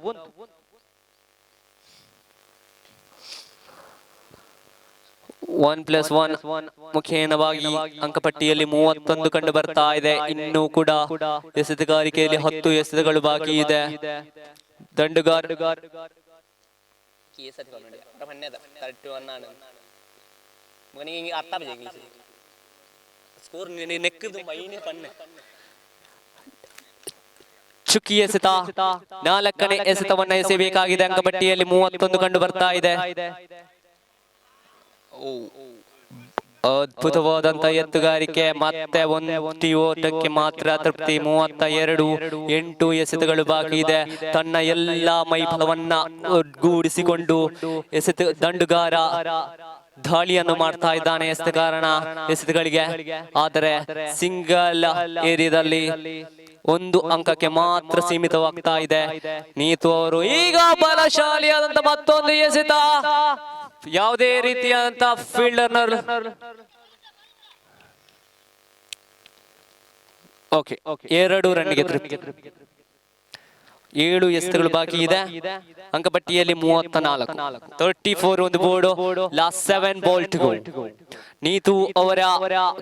ಒಂದು one plus one ಮುಖೇನವಾಗಿ ಅಂಕಪಟ್ಟಿಯಲ್ಲಿ ಮೂವತ್ತೊಂದು ಕಂಡು ಬರ್ತಾ ಇದೆ ಇನ್ನು ಕೂಡ ಎಸೆತಗಾರಿಕೆಯಲ್ಲಿ ಹತ್ತು ಎಸೆತಗಳು ಬಾಕಿ ಇದೆ ದಂಡುಗಾರ್ ಚುಕ್ಕಿ ಎಸೆತ ನಾಲ್ಕನೇ ಎಸೆತವನ್ನ ಎಸೆಯಬೇಕಾಗಿದೆ ಅಂಕಪಟ್ಟಿಯಲ್ಲಿ ಮೂವತ್ತೊಂದು ಕಂಡು ಬರ್ತಾ ಇದೆ. ಅದ್ಭುತವಾದಂತ ಎತ್ತುಗಾರಿಕೆ ಮತ್ತೆ ಒಂದು ಓಟಕ್ಕೆ ಮಾತ್ರ ತೃಪ್ತಿ. ಮೂವತ್ತ ಎರಡು ಎಂಟು ಎಸೆತಗಳು ಬಾಕಿ ಇದೆ. ತನ್ನ ಎಲ್ಲಾ ಮೈಫಲವನ್ನ ಒಗ್ಗೂಡಿಸಿಕೊಂಡು ಎಸೆತ ದಂಡುಗಾರ ದಾಳಿಯನ್ನು ಮಾಡ್ತಾ ಇದ್ದಾನೆ ಎಸೆತಗಾರನ ಎಸೆತಗಳಿಗೆ. ಆದರೆ ಸಿಂಗಲ್ ಏರಿಯಾದಲ್ಲಿ ಒಂದು ಅಂಕಕ್ಕೆ ಮಾತ್ರ ಸೀಮಿತವಾಗ್ತಾ ಇದೆ. ನೀತು ಅವರು ಈಗ ಬಲಶಾಲಿಯಾದಂತ ಮತ್ತೊಂದು ಎಸೆತ. ಯಾವುದೇ ರೀತಿಯಾದಂತ ಫೀಲ್ಡರ್ ಓಕೆ ಎರಡು ರನ್ಗೆ ಏಳು ಎಸೆತಗಳು ಬಾಕಿ ಇದೆ. ಅಂಕಪಟ್ಟಿಯಲ್ಲಿ ಮೂವತ್ತ ನಾಲ್ಕು ತರ್ಟಿ ಫೋರ್ ಒಂದು ಬೋರ್ಡ್ ಲಾಸ್ಟ್ ಸೆವೆನ್ ಬೋಲ್ಟ್ ನೀತು ಅವರ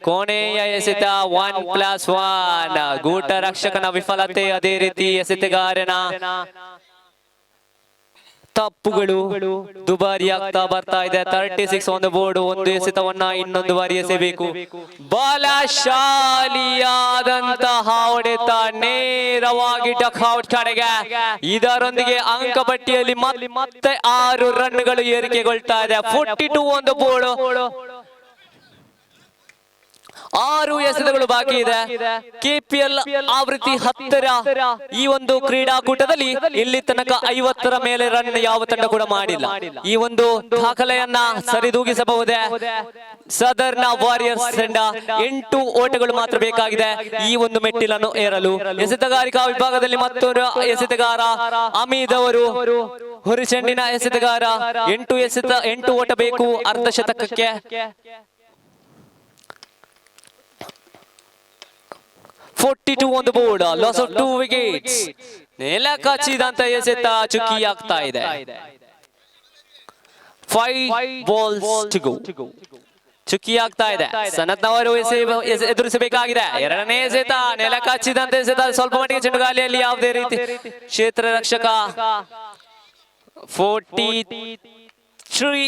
ಕೋಣೆಯ ಎಸೆತ ಒನ್ ಪ್ಲಸ್ ಒನ್ ಗೂಟ ರಕ್ಷಕನ ವಿಫಲತೆ ಅದೇ ರೀತಿ ಎಸೆತಗಾರನ. ತಪ್ಪುಗಳು ದುಬಾರಿ ಆಗ್ತಾ ಬರ್ತಾ ಇದೆ. ತರ್ಟಿ ಸಿಕ್ಸ್ ಒಂದು ಬೋರ್ಡ್ ಒಂದು ಎಸೆತವನ್ನ ಇನ್ನೊಂದು ಬಾರಿ ಎಸೆಬೇಕು. ಬಲಶಾಲಿಯಾದಂತಹ ಹೊಡೆತ ನೇರವಾಗಿ ಡಕ್ಔಟ್ ಕಡೆಗೆ. ಇದರೊಂದಿಗೆ ಅಂಕಪಟ್ಟಿಯಲ್ಲಿ ಮತ್ತೆ ಮತ್ತೆ ಆರು ರನ್ಗಳು ಏರಿಕೆಗೊಳ್ತಾ ಇದೆ. ಫೋರ್ಟಿ ಟು ಒಂದು ಬೋರ್ಡ್. ಆರು ಎಸೆತಗಳು ಬಾಕಿ ಇದೆ. ಕೆಪಿಎಲ್ ಆವೃತ್ತಿ ಹತ್ತರ ಈ ಒಂದು ಕ್ರೀಡಾಕೂಟದಲ್ಲಿ ಇಲ್ಲಿ ತನಕ ಐವತ್ತರ ಮೇಲೆ ರನ್ ಯಾವ ತಂಡ ಕೂಡ ಮಾಡಿಲ್ಲ. ಈ ಒಂದು ದಾಖಲೆಯನ್ನ ಸರಿದೂಗಿಸಬಹುದೇ? ಸದರ್ನ ವಾರಿಯರ್ಸ್ ತಂಡ ಎಂಟು ಓಟಗಳು ಮಾತ್ರ ಬೇಕಾಗಿದೆ. ಈ ಒಂದು ಮೆಟ್ಟಿಲನ್ನು ಏರಲು. ಎಸೆತಗಾರಿಕಾ ವಿಭಾಗದಲ್ಲಿ ಮತ್ತೊಂದು ಎಸೆತಗಾರ ಅಮೀದ್ ಅವರು. ಹುರಿಚೆಂಡಿನ ಎಸೆತಗಾರ. ಎಂಟು ಎಸೆತ ಎಂಟು ಓಟ ಬೇಕು ಅರ್ಧ ಶತಕಕ್ಕೆ ಫೋರ್ಟಿ ಟು ಒಂದು board loss of two wickets ನೆಲ ಕಚ್ಚಿದಂತ ಎಸೆತ ಚುಕ್ಕಿ ಆಗ್ತಾ ಇದೆ ಫೈವ್ ಬಾಲ್ಸ್ ಟು ಗೋ ಚುಕ್ಕಿ ಆಗ್ತಾ ಇದೆ ಸನತ್ನವರು ಎದುರಿಸಬೇಕಾಗಿದೆ ಎರಡನೇ ಎಸೆತ ನೆಲ ಕಚ್ಚಿದಂತ ಎಸೆತ ಸ್ವಲ್ಪ ಮಟ್ಟಿಗೆ ಚೆಂಡುಗಾಲಿಯಲ್ಲಿ ಯಾವುದೇ ರೀತಿ ಕ್ಷೇತ್ರ ರಕ್ಷಕ ಫೋರ್ಟಿ ತ್ರೀ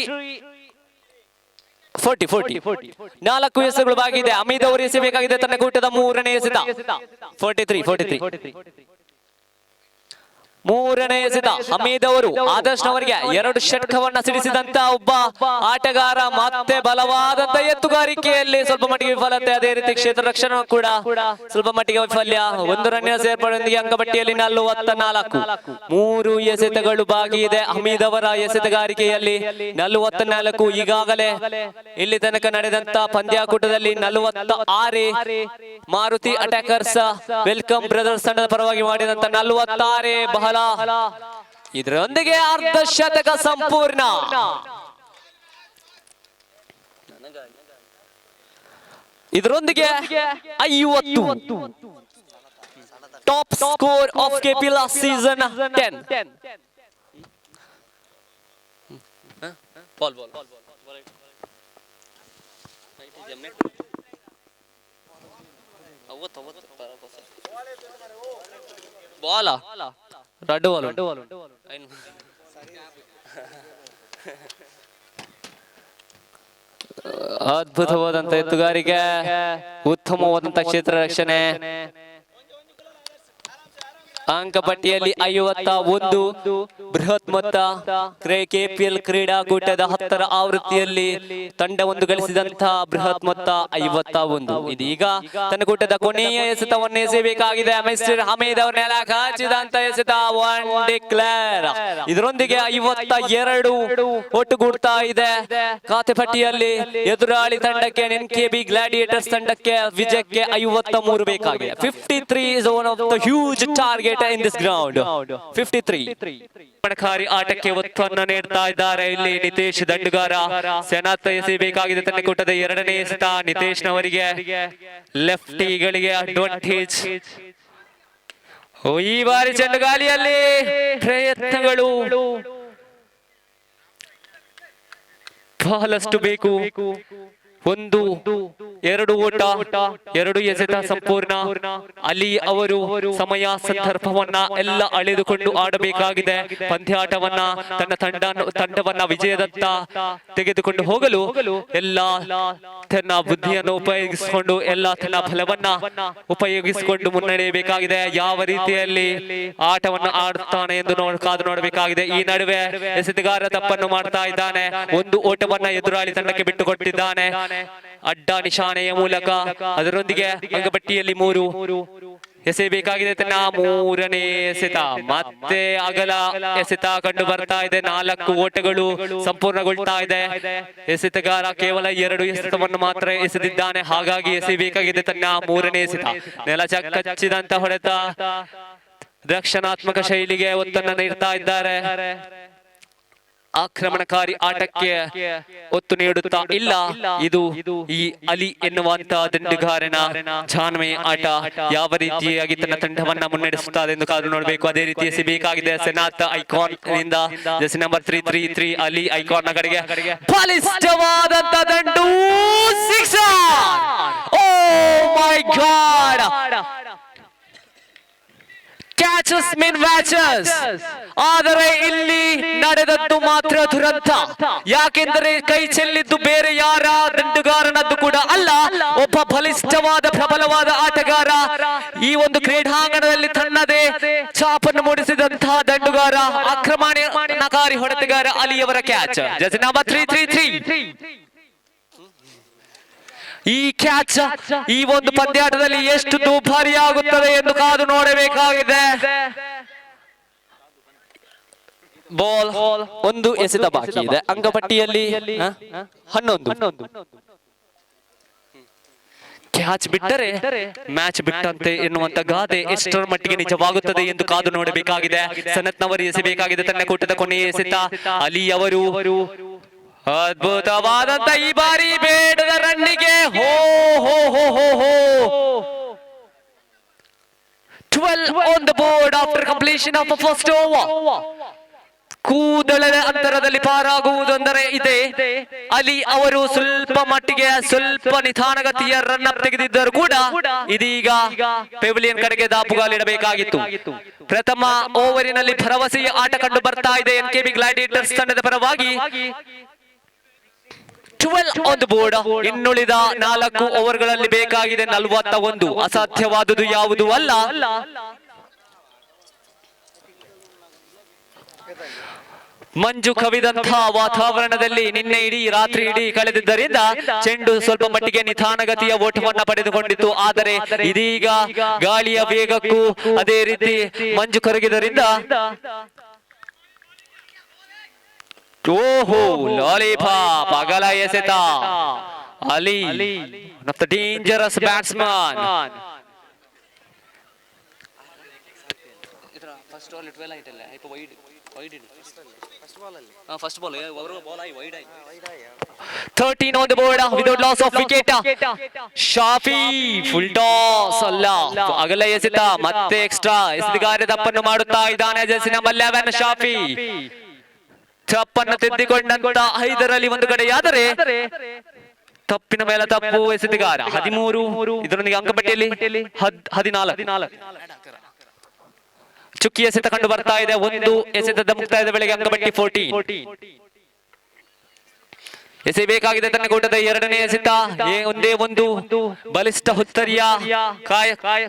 ಫೋರ್ಟಿ ಫೋರ್ಟಿ ನಾಲ್ಕು ಎಸೆಗಳು ಬಾಗಿದೆ. ಅಮಿತ್ ಅವರು ಎಸೆಬೇಕಾಗಿದೆ ತನ್ನ ಕೂಟದ ಮೂರನೇ ಎಸೆತ. ಫೋರ್ಟಿ ತ್ರೀ ಫೋರ್ಟಿ ತ್ರೀ ಮೂರನೇ ಎಸೆತ ಹಮೀದ್ ಅವರು ಆದರ್ಶ್ ಅವರಿಗೆ ಎರಡು ಷಟ್ಕವನ್ನ ಸಿಡಿಸಿದಂತ ಒಬ್ಬ ಆಟಗಾರ ಮತ್ತೆ ಬಲವಾದಂತ ಎತ್ತುಗಾರಿಕೆಯಲ್ಲಿ ಸ್ವಲ್ಪ ಮಟ್ಟಿಗೆ ವಿಫಲತೆ ಅದೇ ರೀತಿ ಕ್ಷೇತ್ರ ರಕ್ಷಣೆ ಕೂಡ ಸ್ವಲ್ಪ ಮಟ್ಟಿಗೆ ವೈಫಲ್ಯ. ಒಂದು ರನ್ನಿನ ಸೇರ್ಪಡೆಯೊಂದಿಗೆ ಅಂಕಪಟ್ಟಿಯಲ್ಲಿ ನಲವತ್ತ ನಾಲ್ಕು ಮೂರು ಎಸೆತಗಳು ಬಾಗಿ ಇದೆ ಹಮೀದ್ ಅವರ ಎಸೆತಗಾರಿಕೆಯಲ್ಲಿ ನಲವತ್ತ ನಾಲ್ಕು ಈಗಾಗಲೇ ಇಲ್ಲಿ ತನಕ ನಡೆದಂತ ಪಂದ್ಯಾಕೂಟದಲ್ಲಿ ನಲವತ್ತ ಆರು ಮಾರುತಿ ಅಟ್ಯಾಕರ್ಸ್ ವೆಲ್ಕಮ್ ಬ್ರದರ್ಸ್ ತಂಡದ ಪರವಾಗಿ ಮಾಡಿದಂತ ನಲವತ್ತಾರೇ. ಬಹಳ ಫಲ ಇದರೊಂದಿಗೆ ಅರ್ಧ ಶತಕ ಸಂಪೂರ್ಣ ಇದರೊಂದಿಗೆ ಐವತ್ತು top score of KPL season ten ball ball ball ಅವತ್ತು ಅವತ್ತು ಬಾಲ ಅದ್ಭುತವಾದಂತ ಎತ್ತುಗಾರಿಕೆ. ಉತ್ತಮವಾದಂತ ಕ್ಷೇತ್ರ ರಕ್ಷಣೆ. ಅಂಕಪಟ್ಟಿಯಲ್ಲಿ ಐವತ್ತ ಒಂದು ಬೃಹತ್ ಮೊತ್ತ ಕೆಪಿಎಲ್ ಕ್ರೀಡಾಕೂಟದ ಹತ್ತರ ಆವೃತ್ತಿಯಲ್ಲಿ ತಂಡವೊಂದು ಗಳಿಸಿದಂತಹ ಬೃಹತ್ ಮೊತ್ತ ಐವತ್ತ ಒಂದು. ಇದೀಗ ತನ್ನ ಕೂಟದ ಕೊನೆಯ ಎಸೆತವನ್ನು ಎಸೆಯಬೇಕಾಗಿದೆ. ಮಿಸ್ಟರ್ ಹಮೀದ್ ಅವ್ರ ನೆಲ ಕಾಚಿದಂತ ಎಸೆತ ಒನ್ ಡಿಕ್ಲೇರ್ ಇದರೊಂದಿಗೆ ಐವತ್ತ ಎರಡು ಒಟ್ಟುಗೂಡ್ತಾ ಇದೆ. ಖಾತೆ ಪಟ್ಟಿಯಲ್ಲಿ ಎದುರಾಳಿ ತಂಡಕ್ಕೆ ಎನ್ ಕೆ ಬಿ ಗ್ಲಾಡಿಯೇಟರ್ಸ್ ತಂಡಕ್ಕೆ ವಿಜಯಕ್ಕೆ ಐವತ್ತ ಮೂರು ಬೇಕಾಗಿದೆ. Fifty three is one of the huge target in this ground fifty three ಪಣಕಾರಿ ಆಟಕ್ಕೆ ಒತ್ತನ್ನು ನೀಡ್ತಾ ಇದ್ದಾರೆ ಇಲ್ಲಿ ನಿತೇಶ್ ದಂಡುಗಾರ. ಸೆನಾತ್ ಎಸೆಯಬೇಕಾಗಿದೆ ತನ್ನ ಕೂಟದ ಎರಡನೇ ಎಸೆತ ನಿತೇಶ್ ನವರಿಗೆ ಲೆಫ್ಟಿಗಳಿಗೆ ಅಡ್ವಾಂಟೇಜ್ ಈ ಬಾರಿ ಚೆಂಡುಗಾಲಿಯಲ್ಲಿ ಪ್ರಯತ್ನಗಳು. ಬಹಳಷ್ಟು ಬೇಕು. ಒಂದು ಎರಡು ಓಟ, ಎರಡು ಎಸೆತ ಸಂಪೂರ್ಣ. ಅಲ್ಲಿ ಅವರು ಸಮಯ ಸಂದರ್ಭವನ್ನ ಎಲ್ಲ ಅಳೆದುಕೊಂಡು ಆಡಬೇಕಾಗಿದೆ. ಪಂದ್ಯಾಟವನ್ನ, ತನ್ನ ತಂಡ, ತಂಡವನ್ನ ವಿಜಯದತ್ತ ತೆಗೆದುಕೊಂಡು ಹೋಗಲು ಎಲ್ಲ ತನ್ನ ಬುದ್ಧಿಯನ್ನು ಉಪಯೋಗಿಸಿಕೊಂಡು ಎಲ್ಲ ತನ್ನ ಫಲವನ್ನ ಉಪಯೋಗಿಸಿಕೊಂಡು ಮುನ್ನಡೆಯಬೇಕಾಗಿದೆ. ಯಾವ ರೀತಿಯಲ್ಲಿ ಆಟವನ್ನು ಆಡುತ್ತಾನೆ ಎಂದು ಕಾದು ನೋಡಬೇಕಾಗಿದೆ. ಈ ನಡುವೆ ಎಸೆತಗಾರ ತಪ್ಪನ್ನು ಮಾಡ್ತಾ ಇದ್ದಾನೆ. ಒಂದು ಓಟವನ್ನ ಎದುರಾಳಿ ತಂಡಕ್ಕೆ ಬಿಟ್ಟುಕೊಟ್ಟಿದ್ದಾನೆ. ಅಡ್ಡ ನಿಶಾನೆಯ ಮೂಲಕ ಅದರೊಂದಿಗೆ ಅಂಗಪಟ್ಟಿಯಲ್ಲಿ ಮೂರು. ಎಸೆಯಬೇಕಾಗಿದೆ ತನ್ನ ಮೂರನೇ ಎಸೆತ. ಮತ್ತೆ ಅಗಲ ಎಸೆತ ಕಂಡು ಬರ್ತಾ ಇದೆ. ನಾಲ್ಕು ಓಟಗಳು ಸಂಪೂರ್ಣಗೊಳ್ತಾ ಇದೆ. ಎಸೆತಗಾರ ಕೇವಲ ಎರಡು ಎಸೆತವನ್ನು ಮಾತ್ರ ಎಸೆದಿದ್ದಾನೆ. ಹಾಗಾಗಿ ಎಸೆಯಬೇಕಾಗಿದೆ ತನ್ನ ಮೂರನೇ ಎಸೆತ. ನೆಲ ಕಚ್ಚಿದಂತ ಹೊಡೆತ. ರಕ್ಷಣಾತ್ಮಕ ಶೈಲಿಗೆ ಒತ್ತನ್ನು ನೀಡ್ತಾ ಇದ್ದಾರೆ. ಆಕ್ರಮಣಕಾರಿ ಆಟಕ್ಕೆ ಒತ್ತು ನೀಡುತ್ತಾ ಇಲ್ಲ. ಇದು ಈ ಅಲಿ ಎನ್ನುವಂತಹ ದಂಡುಗಾರನ ಜಾನ್ಮೆ ಆಟ. ಯಾವ ರೀತಿಯಾಗಿ ತನ್ನ ತಂಡವನ್ನ ಮುನ್ನಡೆಸುತ್ತದೆ ಎಂದು ಕಾದು ನೋಡಬೇಕು. ಅದೇ ರೀತಿ ಎಸೆಬೇಕಾಗಿದೆ ಸೆನಾತ್ ಐಕಾನ್ನಿಂದ JC number three three three Ali ಐಕಾನ್ನ ಕಡೆಗೆ ಬಲಿಷ್ಠವಾದಂತ ದಂಡು ಓ ಮೈ ಗಾಡ್ ಕ್ಯಾಚಸ್ ಮಿನ್ ವ್ಯಾಚಸ್ ಆದರೆ ಇಲ್ಲಿ ನಡೆದದ್ದು ಮಾತ್ರ ದುರಂತ. ಯಾಕೆಂದರೆ ಕೈ ಚೆಲ್ಲಿದ್ದು ಬೇರೆ ಯಾರ? ದಂಡುಗಾರನದ್ದು ಕೂಡ ಅಲ್ಲ. ಒಬ್ಬ ಬಲಿಷ್ಠವಾದ ಪ್ರಬಲವಾದ ಆಟಗಾರ ಈ ಒಂದು ಕ್ರೀಡಾಂಗಣದಲ್ಲಿ ತನ್ನದೇ ಚಾಪನ್ನು ಮೂಡಿಸಿದಂತಹ ದಂಡುಗಾರ, ಆಕ್ರಮಣಕಾರಿ ಹೊಡೆತಗಾರ ಅಲಿಯವರ ಕ್ಯಾಚ್ ಜಸ್ ನಂಬರ್ ತ್ರೀ ತ್ರೀ ತ್ರೀ ಈ ಕ್ಯಾಚ್ ಈ ಒಂದು ಪಂದ್ಯಾಟದಲ್ಲಿ ಎಷ್ಟು ದುಬಾರಿಯಾಗುತ್ತದೆ ಎಂದು ಕಾದು ನೋಡಬೇಕಾಗಿದೆ. ಬಾಲ್ ಒಂದು ಎಸೆದ ಬಾಕಿ ಇದೆ. ಅಂಗಪಟ್ಟಿಯಲ್ಲಿ? ಹನ್ನೊಂದು. ಕ್ಯಾಚ್ ಬಿಟ್ಟರೆ ಮ್ಯಾಚ್ ಬಿಟ್ಟಂತೆ ಎನ್ನುವಂತ ಗಾದೆ ಎಷ್ಟರ ಮಟ್ಟಿಗೆ ನಿಜವಾಗುತ್ತದೆ ಎಂದು ಕಾದು ನೋಡಬೇಕಾಗಿದೆ. ಸನತ್ನವರು ಎಸೆಬೇಕಾಗಿದೆ. ತನ್ನ ಕೂಟದ ಕೊನೆಯ ಎಸೆತ. ಅಲಿ ಅವರು ಅದ್ಭುತವಾದಂತ ಈ ಬಾರಿ ಬೇಡದ ರನ್ನಿಗೆ ಹೋ ಹೋ ಹೋ ಹೋ ಹೋ. 12 on the board after completion of the first over. ಕೂದಲದ ಅಂತರದಲ್ಲಿ ಪಾರಾಗುವುದೆಂದರೆ ಇದೆ. ಅಲಿ ಅವರು ಸ್ವಲ್ಪ ಮಟ್ಟಿಗೆ ಸ್ವಲ್ಪ ನಿಧಾನಗತಿಯ ರನ್ ಅಪ್ ತೆಗೆದಿದ್ದರು ಕೂಡ ಇದೀಗ ಪೆವಿಲಿಯನ್ ಕಡೆಗೆ ದಾಪುಗಾಲಿಡಬೇಕಾಗಿತ್ತು ಪ್ರಥಮ ಓವರಿನಲ್ಲಿ ಭರವಸೆಯ ಆಟ ಕಂಡು ಬರ್ತಾ ಇದೆ. ಎನ್ ಕೆಬಿ ಗ್ಲಾಡಿಯೇಟರ್ಸ್ ತಂಡದ ಪರವಾಗಿ ಟ್ವೆಲ್ ಆನ್ ಬೋರ್ಡ್ ಇನ್ನುಳಿದ ನಾಲ್ಕು ಓವರ್ಗಳಲ್ಲಿ ಬೇಕಾಗಿದೆ ನಲವತ್ತ ಒಂದು ಅಸಾಧ್ಯವಾದುದು ಯಾವುದು ಅಲ್ಲ? ಮಂಜು ಕವಿದಂತಹ ವಾತಾವರಣದಲ್ಲಿ ನಿನ್ನೆ ಇಡೀ ರಾತ್ರಿ ಇಡೀ ಕಳೆದಿದ್ದರಿಂದ ಚೆಂಡು ಸ್ವಲ್ಪ ಮಟ್ಟಿಗೆ ನಿಧಾನಗತಿಯ ಓಟವನ್ನ ಪಡೆದುಕೊಂಡಿತ್ತು. ಆದರೆ ಇದೀಗ ಗಾಳಿಯ ವೇಗಕ್ಕೂ ಅದೇ ರೀತಿ ಮಂಜು ಕರಗಿದ್ದರಿಂದ ಓಹೋ ಲಾಲಿಪಾಪ್ ಅಗಲ ಎಸೆತ. Ali one of the dangerous batsman first ball twelve ಆಯ್ತಲ್ಲ ಐಪ ವೈಡ್ ವೈಡ್ ಫಸ್ಟ್ ಬಾಲ್ ಅವರು ಬಾಲ್ ಆಗಿ ವೈಡ್ ಆಗಿ. Thirteen on the board without loss of wicket Shafi full toss ಅಲ್ಲ. ಅಗಲ ಎಸೆತ ಮತ್ತೆ ಎಕ್ಸ್ಟ್ರಾ ಎಸೆತಗಾರ ತಪ್ಪನ್ನು ಮಾಡುತ್ತಾ ಇದ್ದಾನೆ ಜೆಸಿ ನಂಬರ್ ಲೆವೆನ್ ಶಾಫಿ ತಪ್ಪನ್ನು ತೆದ್ದಿಕೊಂಡಂತ ಐದರಲ್ಲಿ ಒಂದು ಕಡೆಯಾದರೆ ತಪ್ಪಿನ ಮೇಲೆ ತಪ್ಪು ಎಸೆದಿಗಾರ ಹದಿಮೂರು, ಇದರೊಂದಿಗೆ ಅಂಕಪಟ್ಟಿಯಲ್ಲಿ ಹದ್ ಹದಿನಾಲ್ಕು. ಚುಕ್ಕಿ ಎಸೆತ ಕಂಡು ಬರ್ತಾ ಇದೆ. ಒಂದು ಎಸೆತದ ಮುಕ್ತಾಯದ ಬೆಳೆಗೆ ಅಂಕಪಟ್ಟಿ ಫೋರ್ಟೀನ್ ಎಸೆಯಬೇಕಾಗಿದೆ ತನ್ನ ಕೂಟದ ಎರಡನೇ ಎಸೆತ. ಒಂದೇ ಒಂದು ಬಲಿಷ್ಠ ಹುತ್ತರಿಯ ಕಾಯ ಕಾಯ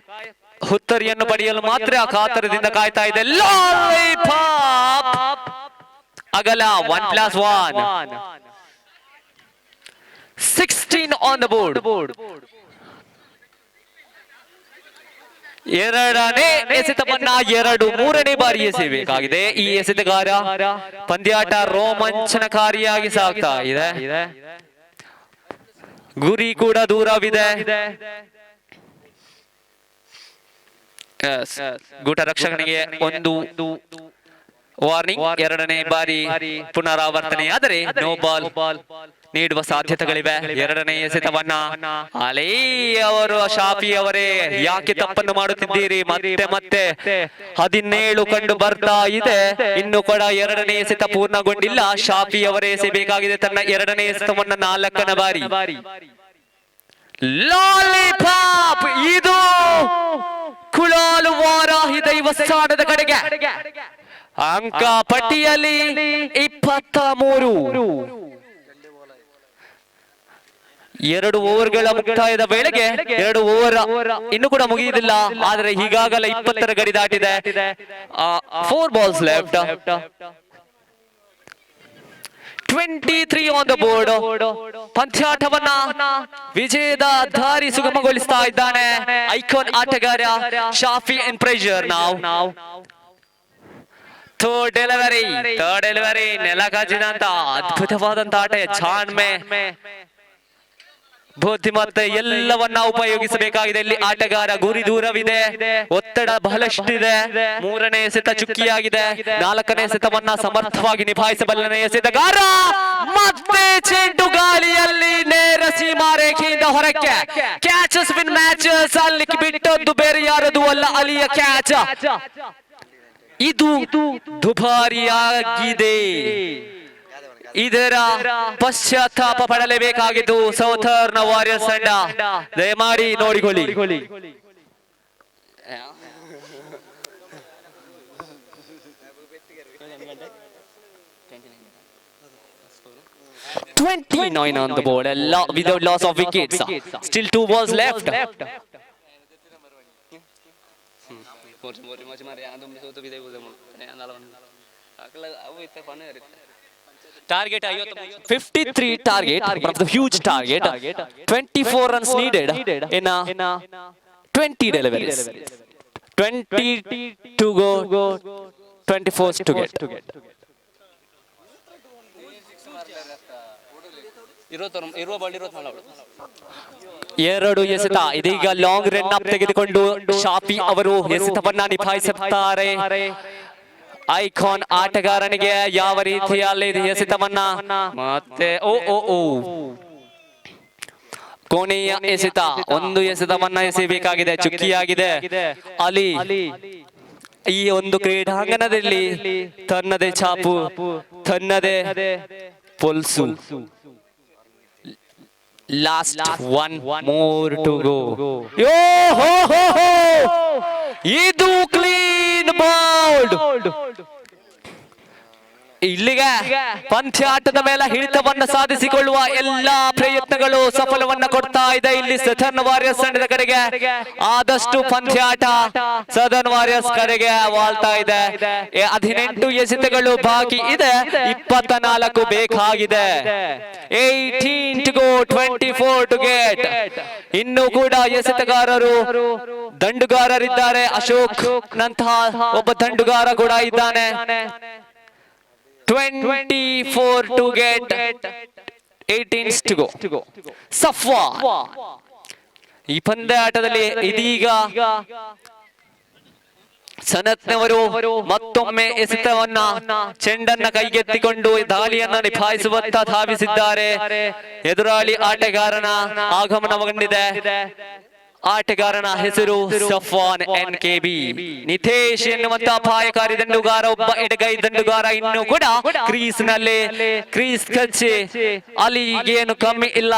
ಹುತ್ತರಿಯನ್ನು ಪಡೆಯಲು ಮಾತ್ರ ಕಾತರದಿಂದ ಕಾಯ್ತಾ ಇದೆ. ಅಗಲ one plus one sixteen on the board ಎರಡನೇ ಎಸೆತವನ್ನ ಎರಡು ಮೂರನೇ ಬಾರಿ ಎಸೆಯಬೇಕಾಗಿದೆ. ಈ ಎಸೆತಗಾರ ಪಂದ್ಯಾಟ ರೋಮಾಂಚನಕಾರಿಯಾಗಿ ಸಾಗ್ತಾ ಇದೆ. ಗುರಿ ಕೂಡ ದೂರವಿದೆ. ಗೂಟ ರಕ್ಷಕನಿಗೆ ಒಂದು ವಾರ್ನಿಂಗ್ ಎರಡನೇ ಬಾರಿ ಪುನರಾವರ್ತನೆ. ಆದರೆ ನೋ ಬಾಲ್ ನೀಡುವ ಸಾಧ್ಯತೆಗಳಿವೆ. ಎರಡನೇ ಎಸೆತವನ್ನ ಅಲೇ ಅವರು ಶಾಫಿ ಅವರೇ ಯಾಕೆ ತಪ್ಪನ್ನು ಮಾಡುತ್ತಿದ್ದೀರಿ? ಮತ್ತೆ ಮತ್ತೆ ಹದಿನೇಳು ಕಂಡು ಬರ್ತಾ ಇದೆ. ಇನ್ನು ಕೂಡ ಎರಡನೇ ಎಸೆತ ಪೂರ್ಣಗೊಂಡಿಲ್ಲ. ಶಾಫಿ ಅವರೇ ಎಸೆಬೇಕಾಗಿದೆ ತನ್ನ ಎರಡನೇ ಎಸೆತವನ್ನ ನಾಲ್ಕನ ಬಾರಿ. ಲಾಲಿಪಾಪ್ ಇದು ಕುಳಾಲು ವಾರಾಹಿ ದೈವಸ್ಥಾನದ ಕಡೆಗೆ. ಅಂಕ ಪಟ್ಟಿಯಲ್ಲಿ ಇಪ್ಪತ್ತ ಮೂರು ಎರಡು ಓವರ್ಗಳ ಮುಕ್ತಾಯದ ವೇಳೆಗೆ ಎರಡು ಓವರ್ ಇನ್ನು ಕೂಡ ಮುಗಿಯುವುದಿಲ್ಲ. ಆದರೆ ಈಗಾಗಲೇ ಇಪ್ಪತ್ತರ ಗಡಿ ದಾಟಿದೆ. Four balls left twenty three on the board ಪಂಚಾಟವನ್ನ ವಿಜಯದ ದಾರಿ ಸುಗಮಗೊಳಿಸ್ತಾ ಇದ್ದಾನೆ. ಐಕಾನ್ ಆಟಗಾರ ಶಾಫಿ ಇನ್ ಪ್ರೆಷರ್ ನಾವು ಥರ್ಡ್ ಡೆಲಿವರಿ ಥರ್ಡ್ ಡೆಲಿವರಿ ನೆಲ ಅಂತ ಅದ್ಭುತವಾದಂತ ಆಟ ಚಾಣ್ಮೆ. ಬುದ್ಧಿಮತ್ತೆ ಎಲ್ಲವನ್ನ ಉಪಯೋಗಿಸಬೇಕಾಗಿದೆ. ಇಲ್ಲಿ ಆಟಗಾರ ಗುರಿ ದೂರವಿದೆ. ಒತ್ತಡ ಬಹಳಷ್ಟಿದೆ. ಮೂರನೇ ಎಸೆತ ಚುಕ್ಕಿಯಾಗಿದೆ. ನಾಲ್ಕನೇ ಎಸೆತವನ್ನ ಸಮರ್ಥವಾಗಿ ನಿಭಾಯಿಸಬಲ್ಲನೇ ಎಸೆತಗಾರ ಮತ್ತೆ ಚೆಂಡು ಗಾಳಿಯಲ್ಲಿ ನೇರ ಸೀಮಾ ರೇಖೆಯಿಂದ ಹೊರಕ್ಕೆ. ಕ್ಯಾಚಸ್ ವಿನ್ ಮ್ಯಾಚಸ್ ಅಲ್ಲಿ ಬಿಟ್ಟದ್ದು ಬೇರೆ ಯಾರದು ಅಲ್ಲ. ಅಲಿಯ ಕ್ಯಾಚ್ ಇದು ದುಬಾರಿಯಾಗಿದೆ. ಇದರ ಪಶ್ಚಾತ್ತಾಪ ಪಡಲೇಬೇಕಾಗಿದ್ದು ಸೌಥರ್ನ್ ವಾರಿಯರ್ಸ್ ತಂಡ. ದಯಮಾಡಿ ನೋಡಿಕೊಳ್ಳಿ. Twenty nine on the board ಎಲ್ಲ without loss of wickets still two balls left Moci moci moci mari antum suatu bidai bukan mau. Ini andalan. Akal aku itu fun ya. Target fifty three target the huge target twenty four runs needed in twenty deliveries twenty to go twenty four to get ಇರುವತ್ತು ಎರಡು ಎಸೆತ, ಇದೀಗ long run up ತೆಗೆದುಕೊಂಡು ಶಾಫಿ ಅವರು ಎಸೆತವನ್ನ ನಿಭಾಯಿಸುತ್ತಾರೆ. Icon ಆಟಗಾರನಿಗೆ ಯಾವ ರೀತಿಯಲ್ಲಿ ಎಸೆತವನ್ನ? ಮತ್ತೆ, ಓ ಓ ಓ. ಕೊನೆಯ ಎಸೆತ, ಒಂದು ಎಸೆತವನ್ನ ಎಸೆಯಬೇಕಾಗಿದೆ, ಚುಕ್ಕಿಯಾಗಿದೆ. ಅಲಿ, ಈ ಒಂದು ಕ್ರೀಡಾಂಗಣದಲ್ಲಿ ತನ್ನದೇ ಚಾಪು ತನ್ನದೇ ಪೊಲ್ಸು. last, last one, one more, more to go. go. Yo ho ho ho! Idu clean bold. ಇಲ್ಲಿಗೆ ಪಂದ್ಯಾಟದ ಮೇಲೆ ಹಿಡಿತವನ್ನು ಸಾಧಿಸಿಕೊಳ್ಳುವ ಎಲ್ಲಾ ಪ್ರಯತ್ನಗಳು ಸಫಲವನ್ನ ಕೊಡ್ತಾ ಇದೆ. ಇಲ್ಲಿ ಸದರ್ನ್ ವಾರಿಯರ್ಸ್ ತಂಡದ ಕಡೆಗೆ ಆದಷ್ಟು ಪಂದ್ಯಾಟ ಸದರ್ನ್ ವಾರಿಯರ್ಸ್ ಕಡೆಗೆ ವಾಳ್ತಾ ಇದೆ. ಹದಿನೆಂಟು ಎಸೆತಗಳು ಬಾಕಿ ಇದೆ. ಇಪ್ಪತ್ತ ನಾಲ್ಕು ಬೇಕಾಗಿದೆ. Eighteen to go, twenty four to get. ಇನ್ನು ಕೂಡ ಎಸೆತಗಾರರು ದಂಡುಗಾರರಿದ್ದಾರೆ. ಅಶೋಕ್ ನಂತಹ ಒಬ್ಬ ದಂಡುಗಾರ ಕೂಡ ಇದ್ದಾನೆ. Twenty four to get to to go Safwa ಈ ಪಂದ್ಯಾಟದಲ್ಲಿ ಇದೀಗ ಸನತ್ನವರು ಮತ್ತೊಮ್ಮೆ ಎಸೆತವನ್ನ ಚೆಂಡನ್ನ ಕೈಗೆತ್ತಿಕೊಂಡು ದಾಳಿಯನ್ನ ನಿಭಾಯಿಸುವತ್ತ ಧಾವಿಸಿದ್ದಾರೆ. ಎದುರಾಳಿ ಆಟಗಾರನ ಆಗಮನಗೊಂಡಿದೆ. ಆಟಗಾರನ ಹೆಸರು Safan N K B Nitesh ಎನ್ನುವಂತ ಅಪಾಯಕಾರಿ ದಂಡುಗಾರ, ಒಬ್ಬ ಎಡಗೈ ದಂಡುಗಾರ ಇನ್ನು ಕೂಡ ಕ್ರೀಸ್ನಲ್ಲಿ ಕ್ರೀಸ್ ಕಚ್ಚಿ ಅಲ್ಲಿಗೇನು ಕಮ್ಮಿ ಇಲ್ಲ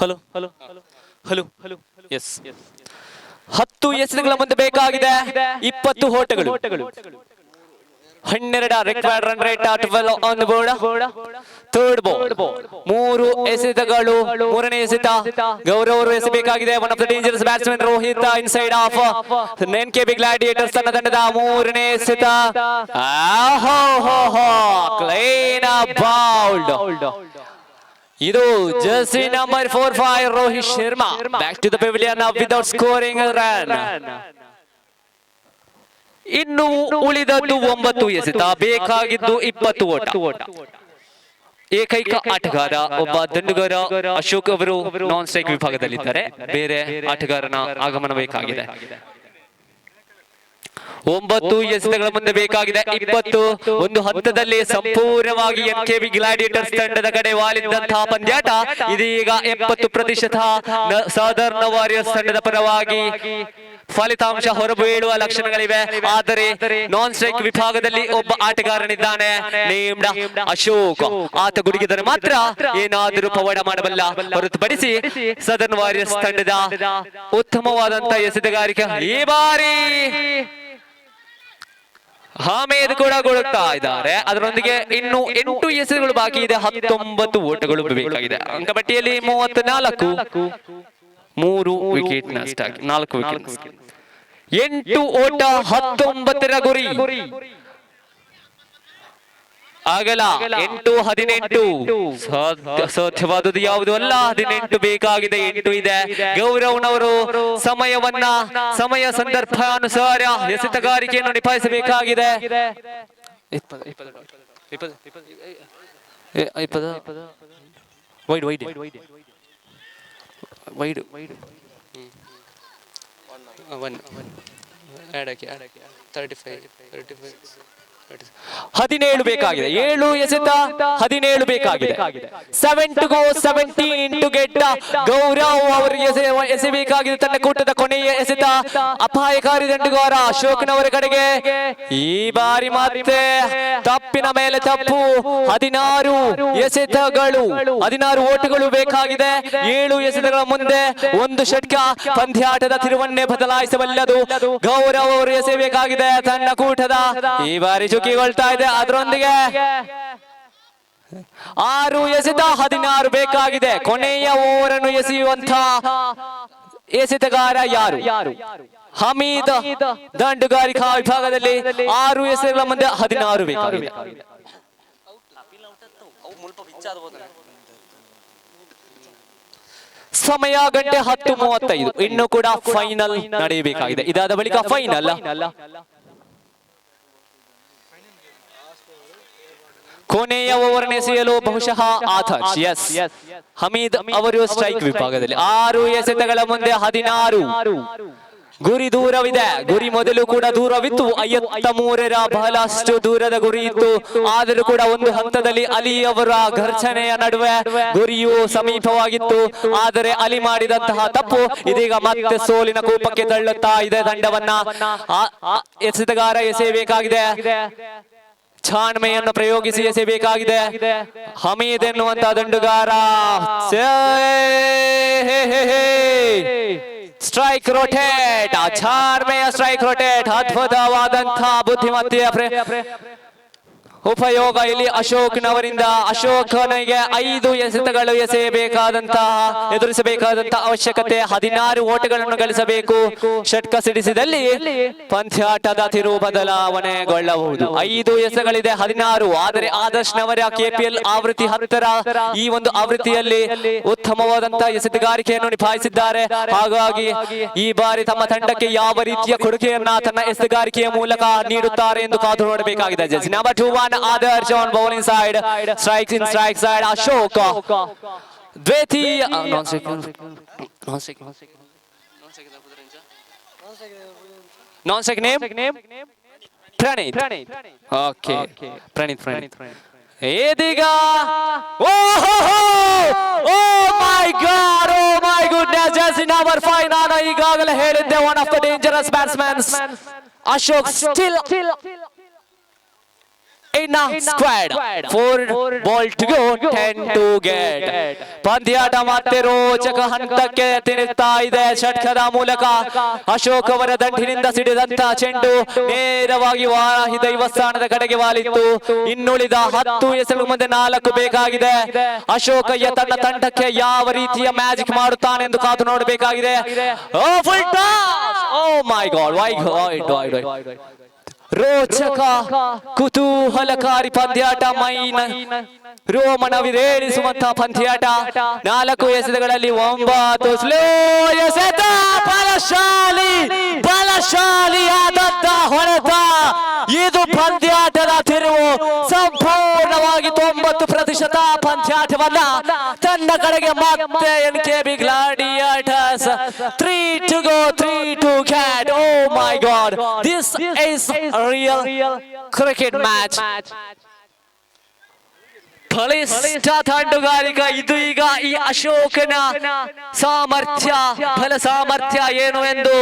hello hello hello hello yes ಹತ್ತು ಎಸೆತಗಳ ಮುಂದೆ ಬೇಕಾಗಿದೆ ಇಪ್ಪತ್ತು ಹೋಟೆಗಳು. ಹನ್ನೆರಡ required run rate twelve on board third board ಮೂರು ಎಸೆತಗಳು. ಮೂರನೇ ಎಸೆತ. ಗೌರವ್ ಅವರು ಎಸೆಬೇಕಾಗಿದೆ. One of the dangerous batsman Rohit inside off N K B gladiators ತನ್ನ ತಂಡದ ಮೂರನೇ ಎಸೆತ ಕ್ಲೈನ್ ಬೌಲ್ಡ್ ಇದು jersey number four five Rohit Sharma. Back to the pavilion without scoring run ಇನ್ನು ಉಳಿದದ್ದು ಒಂಬತ್ತು ಎಸೆತ. ಬೇಕಾಗಿದ್ದು ಇಪ್ಪತ್ತು ಓಟ. ಏಕೈಕ ಆಟಗಾರ ಒಬ್ಬ ದಂಡುಗಾರ ಅಶೋಕ್ ಅವರು ನಾನ್ ಸ್ಟ್ರೈಕ್ ವಿಭಾಗದಲ್ಲಿದ್ದಾರೆ. ಬೇರೆ ಆಟಗಾರನ ಆಗಮನ ಬೇಕಾಗಿದೆ. ಒಂಬತ್ತು ಎಸೆತಗಳ ಮುಂದೆ ಬೇಕಾಗಿದೆ ಇಪ್ಪತ್ತು. ಒಂದು ಹಂತದಲ್ಲಿ ಸಂಪೂರ್ಣವಾಗಿ ಎಂ ಕೆ ಬಿ ಗ್ಲಾಡಿಯೇಟರ್ಸ್ ತಂಡದ ಕಡೆ ವಾಲಿದ್ದಂತಹ ಪಂದ್ಯಾಟ. ಇದೀಗ ಎಪ್ಪತ್ತು ಪ್ರತಿಶತ ಸಾಧಾರಣ ವಾರಿಯರ್ಸ್ ತಂಡದ ಪರವಾಗಿ ಫಲಿತಾಂಶ ಹೊರಬೀಳುವ ಲಕ್ಷಣಗಳಿವೆ. ಆದರೆ ನಾನ್ ಸ್ಟ್ರೈಕ್ ವಿಭಾಗದಲ್ಲಿ ಒಬ್ಬ ಆಟಗಾರನಿದ್ದಾನೆ. ನೇಮ್ಡ ಅಶೋಕ್. ಆತ ಗುಡುಗಿದರೆ ಮಾತ್ರ ಏನಾದರೂ ಪವಾಡ ಮಾಡಬಲ್ಲ. ಹೊರತುಪಡಿಸಿ ಸದರ್ನ್ ವಾರಿಯರ್ಸ್ ತಂಡದ ಉತ್ತಮವಾದಂತಹ ಎಸೆತಗಾರಿಕೆ. ಈ ಬಾರಿ ಹಾಮೇದ್ ಕೂಡ ಕೊಡುತ್ತಾ ಇದ್ದಾರೆ. ಅದರೊಂದಿಗೆ ಇನ್ನು ಎಂಟು ಎಸೆಗಳು ಬಾಕಿ ಇದೆ. ಹತ್ತೊಂಬತ್ತು ಓಟಗಳು ಬೇಕಾಗಿದೆ. ಅಂಕಪಟ್ಟಿಯಲ್ಲಿ ಮೂವತ್ತು ನಾಲ್ಕು ಮೂರು ವಿಕೆಟ್ ನಷ್ಟ ನಾಲ್ಕು ವಿಕೆಟ್ ಎಂಟು ಓಟ ಹತ್ತೊಂಬತ್ತರ ಗುರಿ. ಆಗಲ್ಲ. ಎಂಟು ಹದಿನೆಂಟು. ಸ್ವಚ್ಛವಾದದ್ದು ಯಾವುದು ಅಲ್ಲ. ಹದಿನೆಂಟು ಬೇಕಾಗಿದೆ ಎಂಟು ಇದೆ. ಗೌರವ್ನವರು ಸಮಯವನ್ನ ಸಮಯ ಸಂದರ್ಭಾನುಸಾರ ಎಸೆತಗಾರಿಕೆಯನ್ನು ನಿಭಾಯಿಸಬೇಕಾಗಿದೆ. One wide wide wide wide one ಎರಡಕ್ಕೆ ಎರಡಕ್ಕೆ ತರ್ಟಿ ಫೈವ್ ತರ್ಟಿ ಫೈವ್ ಹದಿನೇಳು ಬೇಕಾಗಿದೆ. ಏಳು ಎಸೆತ, ಹದಿನೇಳು ಬೇಕಾಗಿದೆ. Seven to go seventeen to get Gaurav ಅವರಿಗೆ ಎಸೆ, ಎಸೆಬೇಕಾಗಿದೆ. ತನ್ನ ಕೂಟದ ಕೊನೆಯ ಎಸೆತ, ಅಪಾಯಕಾರಿ ದಂಡುಗಾರ ಅಶೋಕ್ನವರ ಕಡೆಗೆ. ಈ ಬಾರಿ ಮತ್ತೆ ತಪ್ಪಿನ ಮೇಲೆ ತಪ್ಪು. ಹದಿನಾರು ಎಸೆತಗಳು, ಹದಿನಾರು ಓಟುಗಳು ಬೇಕಾಗಿದೆ. ಏಳು ಎಸೆತಗಳ ಮುಂದೆ ಒಂದು ಷಟ್ಕ. ಪಂದ್ಯಾಟದ ತಿರುವನ್ನೇ ಬದಲಾಯಿಸಬಲ್ಲದು. ಗೌರವ್ ಅವರು ಎಸೆಬೇಕಾಗಿದೆ. ತನ್ನ ಕೂಟದ ಈ ಬಾರಿ ಚುಕ್ಕಿಗೊಳ್ತಾ ಇದೆ ಅದರೊಂದಿಗೆ ಆರು ಎಸೆದ ಹದಿನಾರು ಬೇಕಾಗಿದೆ. ಕೊನೆಯ ಓವರನ್ನು ಎಸೆಯುವಂತ ಎಸೆತಗಾರ ಯಾರು? ಹಮೀದ್ ದಂಡುಗಾರಿಕಾ ವಿಭಾಗದಲ್ಲಿ ಆರು ಎಸೆಗಳ ಮುಂದೆ ಹದಿನಾರು ಬೇಕಾಗಿದೆ. ಸಮಯ ಗಂಟೆ ಹತ್ತು ಮೂವತ್ತೈದು. ಇನ್ನು ಕೂಡ ಫೈನಲ್ ನಡೆಯಬೇಕಾಗಿದೆ. ಇದಾದ ಬಳಿಕ ಫೈನಲ್ ಕೊನೆಯ ಓವರ್ ಎಸೆಯಲು ಬಹುಶಃ ಆಥರ್ಸ್ ಎಸ್ ಹಮೀದ್ ಅವರು ಸ್ಟ್ರೈಕ್ ವಿಭಾಗದಲ್ಲಿ. ಆರು ಎಸೆತಗಳ ಮುಂದೆ ಹದಿನಾರು. ಗುರಿ ದೂರವಿದೆ. ಗುರಿ ಮೊದಲು ಕೂಡ ದೂರವಿತ್ತು. ಐವತ್ತ ಮೂರರ ಬಹಳಷ್ಟು ದೂರದ ಗುರಿ ಇತ್ತು. ಆದರೂ ಕೂಡ ಒಂದು ಹಂತದಲ್ಲಿ ಅಲಿ ಅವರ ಘರ್ಷಣೆಯ ನಡುವೆ ಗುರಿಯು ಸಮೀಪವಾಗಿತ್ತು. ಆದರೆ ಅಲಿ ಮಾಡಿದಂತಹ ತಪ್ಪು ಇದೀಗ ಮತ್ತೆ ಸೋಲಿನ ಕೂಪಕ್ಕೆ ತಳ್ಳುತ್ತಾ ಇದೆ ಆ ಎಸೆತಗಾರ ಎಸೆಯಬೇಕಾಗಿದೆ. ಛಾಣ್ಮೆಯನ್ನು ಪ್ರಯೋಗಿಸಿ ಎಸೆಯಬೇಕಾಗಿದೆ. ಹಮೀದ್ ಎನ್ನುವಂತ ದಂಡುಗಾರ. ಸ್ಟ್ರೈಕ್ ರೊಟೇಟ್ ಛಾಣ್ಮೆಯ ಸ್ಟ್ರೈಕ್ ರೊಟೇಟ್ ಅದ್ಭುತವಾದಂತಹ ಬುದ್ಧಿಮತ್ತೆಯ ಉಪಯೋಗ ಇಲ್ಲಿ ಅಶೋಕ್ನವರಿಂದ. ಅಶೋಕನಿಗೆ ಐದು ಎಸೆತಗಳು ಎಸೆಯಬೇಕಾದಂತಹ, ಎದುರಿಸಬೇಕಾದಂತಹ ಅವಶ್ಯಕತೆ. ಹದಿನಾರು ಓಟಗಳನ್ನು ಗಳಿಸಬೇಕು. ಷಟ್ಕ ಸಿಡಿಸಿದಲ್ಲಿ ಪಂದ್ಯಾಟದ ತಿರು ಬದಲಾವಣೆಗೊಳ್ಳಬಹುದು ಐದು ಎಸೆಗಳಿದೆ, ಹದಿನಾರು. ಆದರೆ ಆದರ್ಶ್ನವರ ಕೆಪಿಎಲ್ ಆವೃತ್ತಿ ಹತ್ತರ ಈ ಒಂದು ಆವೃತ್ತಿಯಲ್ಲಿ ಉತ್ತಮವಾದಂತಹ ಎಸೆತಗಾರಿಕೆಯನ್ನು ನಿಭಾಯಿಸಿದ್ದಾರೆ. ಹಾಗಾಗಿ ಈ ಬಾರಿ ತಮ್ಮ ತಂಡಕ್ಕೆ ಯಾವ ರೀತಿಯ ಕೊಡುಗೆಯನ್ನ ತನ್ನ ಎಸೆಗಾರಿಕೆಯ ಮೂಲಕ ನೀಡುತ್ತಾರೆ ಎಂದು ಕಾದು ನೋಡಬೇಕಾಗಿದೆ. just number two one Adarsh on bowling side strike in strike side Ashok ದ್ವೇತೀಯ non strike non strike non strike name Praneeth okay Praneeth Praneeth ಇದೀಗ oh oh my god oh my goodness just number 5 ನಾನು ಈಗಾಗಲೇ ಹೇಳಿದ್ದೆ one of the dangerous batsmans Ashok still In a squad. Four ball to go, ten to get. ಪಂದ್ಯಾಟ ಮತ್ತೆ ರೋಚಕ ಹಂತಕ್ಕೆ ತಿರುಗ್ತಾ ಇದೆ ಷಟ್ಕದ ಮೂಲಕ ಅಶೋಕ್ ಅವರ ದಂಡಿನಿಂದ ಸಿಡಿದಂತ ಚೆಂಡು ನೇರವಾಗಿ ವಾರಾಹಿ ದೈವಸ್ಥಾನದ ಕಡೆಗೆ ವಾಲಿತ್ತು ಇನ್ನುಳಿದ ಹತ್ತು ಹೆಸರು ಮುಂದೆ ನಾಲ್ಕು ಬೇಕಾಗಿದೆ ಅಶೋಕಯ್ಯ ತನ್ನ ತಂಡಕ್ಕೆ ಯಾವ ರೀತಿಯ ಮ್ಯಾಜಿಕ್ ಮಾಡುತ್ತಾನೆ ಎಂದು ಕಾದು ನೋಡಬೇಕಾಗಿದೆ ಓ full oh my god why god why wide ರೋಚಕ ಕುತೂಹಲಕಾರಿ ಪಂದ್ಯಾಟ ಮೈನ. ರೋಮನವಿರೇಳಿಸುವಂತಹ ಪಂದ್ಯಾಟ. ನಾಲ್ಕು ಎಸೆತಗಳಲ್ಲಿ ಒಂಬತ್ತು. ಸ್ಲೋ ಎಸೆತ. ಬಲಶಾಲಿ ಬಲಶಾಲಿಯಾದಂತ ಹೊಡೆತ. ಇದು ಪಂದ್ಯ ತೊಂಬತ್ತು ಪ್ರತಿಶತ ಪಂದ್ಯಾಟವನ್ನ ತನ್ನ ಕಡೆಗೆ ಮತ್ತೆ N K B gladiators three to go three to get oh my god this is real cricket match ಬಲಿಷ್ಠ ತಂಡುಗಾರಿಕ ಇದು ಈಗ ಈ ಅಶೋಕನ ಸಾಮರ್ಥ್ಯ ಫಲ ಸಾಮರ್ಥ್ಯ ಏನು ಎಂದು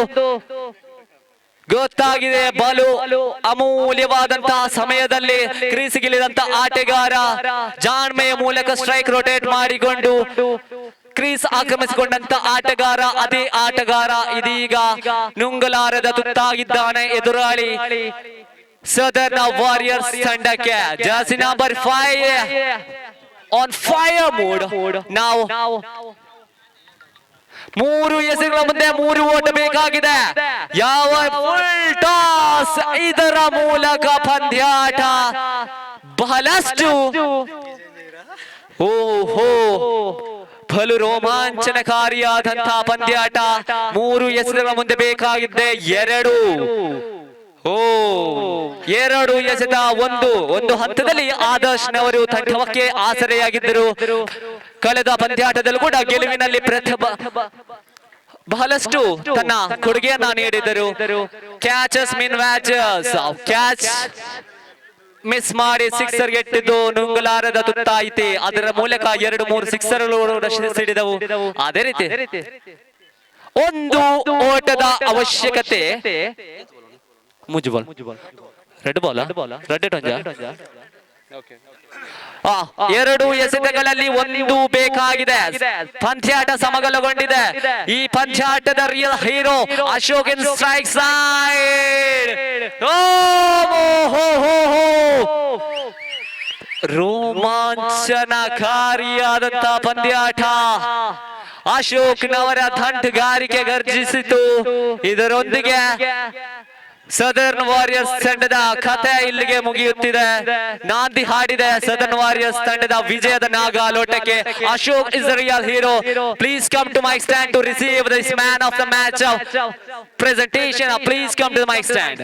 ಗೊತ್ತಾಗಿದೆ ಬಲು ಅಮೂಲ್ಯವಾದಂತಹ ಸಮಯದಲ್ಲಿ ಕ್ರೀಸಿಗಿಳಿದಂತ ಆಟಗಾರ ಜಾಣ್ಮೆಯ ಮೂಲಕ ಸ್ಟ್ರೈಕ್ ರೊಟೇಟ್ ಮಾಡಿಕೊಂಡು ಕ್ರೀಸ್ ಆಕ್ರಮಿಸಿಕೊಂಡಂತ ಆಟಗಾರ ಅದೇ ಆಟಗಾರ ಇದೀಗ ನುಂಗಲಾರದ ತುತ್ತಾಗಿದ್ದಾನೆ ಎದುರಾಳಿ ಸದರ್ನ ವಾರಿಯರ್ಸ್ ತಂಡಕ್ಕೆ. Jersey number five on fire mood ನಾವು ಮೂರು ಎಸೆಗಳ ಮುಂದೆ ಮೂರು ಓಟ ಬೇಕಾಗಿದೆ. ಯಾವ ಫುಲ್ ಟಾಸ್ ಇದರ ಮೂಲಕ ಪಂದ್ಯಾಟ. ಬಹಳಷ್ಟು. ಓಹೋ. ಬಲು ರೋಮಾಂಚನಕಾರಿಯಾದಂತಹ ಪಂದ್ಯಾಟ. ಮೂರು ಎಸೆಗಳ ಮುಂದೆ ಬೇಕಾಗಿದ್ದೆ ಎರಡು. ಓ ಎರಡು ಎಸೆತ ಒಂದು ಒಂದು ಹಂತದಲ್ಲಿ ಆದರ್ಶ್ನವರು ತಂಡಕ್ಕೆ ಆಸರೆಯಾಗಿದ್ದರು. ಕಳೆದ ಪಂದ್ಯಾಟದಲ್ಲೂ ಕೂಡ ಗೆಲುವಿನಲ್ಲಿ ಪ್ರಥಮ ಬಹಳಷ್ಟು ತನ್ನ ಕೊಡುಗೆಯನ್ನ ನೀಡಿದರು catches win matches catch miss ಮಾಡಿ ಸಿಕ್ಸರ್ ಗೆಟ್ಟಿದ್ದು ನುಂಗಲಾರದ ತುತ್ತಾಯಿತೆ ಅದರ ಮೂಲಕ ಎರಡು, ಮೂರು ಸಿಕ್ಸರ್ ಸಿಡಿದವು. ಅದೇ ರೀತಿ ಒಂದು ಓಟದ ಅವಶ್ಯಕತೆ ಮುಜು ಬಾಲ್ ರೆಡ್ ಬಾಲ್ ರೆಡ್ ಟೊಂಜ ಆ, ಎರಡು ಎಸೆತಗಳಲ್ಲಿ ಒಂದು ಬೇಕಾಗಿದೆ. ಪಂಚಾಟ ಸಮಗಲಗೊಂಡಿದೆ. ಈ ಪಂಚಾಟದ real hero Ashok in strike side ರೋಮಾಂಚನಕಾರಿಯಾದಂತ ಪಂದ್ಯಾಟ. ಅಶೋಕ್ನವರ ದಂಟಗಾರಿಕೆ ಗರ್ಜಿಸಿತು. ಇದರೊಂದಿಗೆ ಸದರ್ನ್ ವಾರಿಯರ್ಸ್ ತಂಡದ ಕಥೆ ಇಲ್ಲಿಗೆ ಮುಗಿಯುತ್ತಿದೆ. ನಾಂದಿ ಹಾಡಿದೆ. ಸದರ್ನ್ ವಾರಿಯರ್ಸ್ ತಂಡದ ವಿಜಯದ ನಾಗ ಲೋಟಕ್ಕೆ Ashok is real hero please come to my stand to receive this man of the match presentation please come to my stand